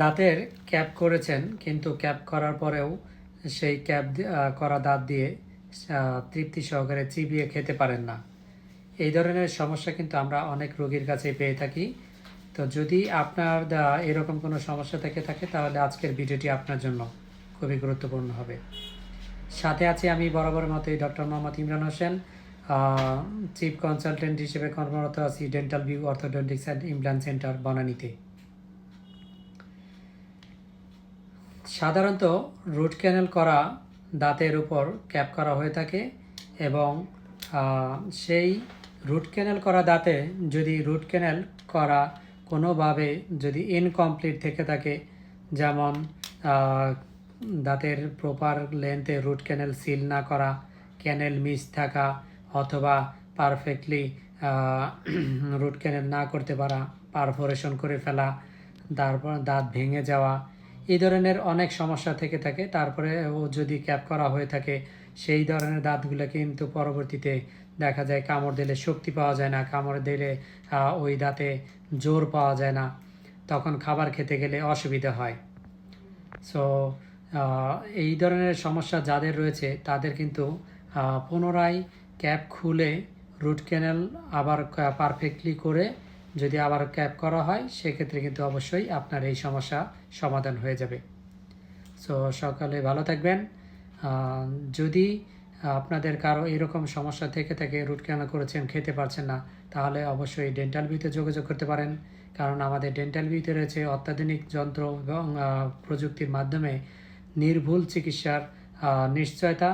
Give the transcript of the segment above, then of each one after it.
দাঁতের ক্যাপ করেছেন, কিন্তু ক্যাপ করার পরেও সেই ক্যাপ করা দাঁত দিয়ে তৃপ্তি সহকারে চিবিয়ে খেতে পারেন না। এই ধরনের সমস্যা কিন্তু আমরা অনেক রোগীর কাছে পেয়ে থাকি। তো যদি আপনার এরকম কোনো সমস্যা থেকে থাকে, তাহলে আজকের ভিডিওটি আপনার জন্য খুবই গুরুত্বপূর্ণ হবে। সাথে আছি আমি বরাবর মতোই doctor Mohammad Imran Hossain chief consultant হিসেবে কর্মরত আছি dental view orthodontics and implant centre বনানীতে। সাধারণত রুট ক্যানেল করা দাঁতের উপর ক্যাপ করা হয়ে থাকে এবং সেই রুট ক্যানেল করা দাঁতে যদি রুট ক্যানেল করা কোনোভাবে যদি ইনকমপ্লিট থেকে থাকে, যেমন দাঁতের প্রপার লেন্থে রুট ক্যানেল সিল না করা, ক্যানেল মিস থাকা অথবা পারফেক্টলি রুট ক্যানেল না করতে পারা, পারফোরেশন করে ফেলা, তারপর দাঁত ভেঙে যাওয়া এই ধরনের অনেক সমস্যা থেকে থাকে। তারপরে ও যদি ক্যাপ করা হয়ে থাকে, সেই ধরনের দাঁতগুলো কিন্তু পরবর্তীতে দেখা যায় কামড় দিলে শক্তি পাওয়া যায় না, কামড় দিলে ওই দাঁতে জোর পাওয়া যায় না। তখন খাবার খেতে গেলে অসুবিধা হয়। সো এই ধরনের সমস্যা যাদের রয়েছে, তাদের কিন্তু পুনরায় ক্যাপ খুলে রুট ক্যানেল আবার পারফেক্টলি করে যদি আবার ক্যাপ করা হয়, সেক্ষেত্রে কিন্তু অবশ্যই আপনার এই সমস্যা সমাধান হয়ে যাবে। সো সকালে ভালো থাকবেন। যদি আপনাদের কারও এরকম সমস্যা থেকে থাকে, রুট ক্যানাল করেছেন, খেতে পারছেন না, তাহলে অবশ্যই ডেন্টাল ভিউতে যোগাযোগ করতে পারেন। কারণ আমাদের ডেন্টাল ভিউতে রয়েছে অত্যাধুনিক যন্ত্র এবং প্রযুক্তির মাধ্যমে নির্ভুল চিকিৎসার নিশ্চয়তা।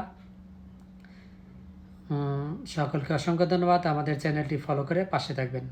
সকলকে অসংখ্য ধন্যবাদ। আমাদের চ্যানেলটি ফলো করে পাশে থাকবেন।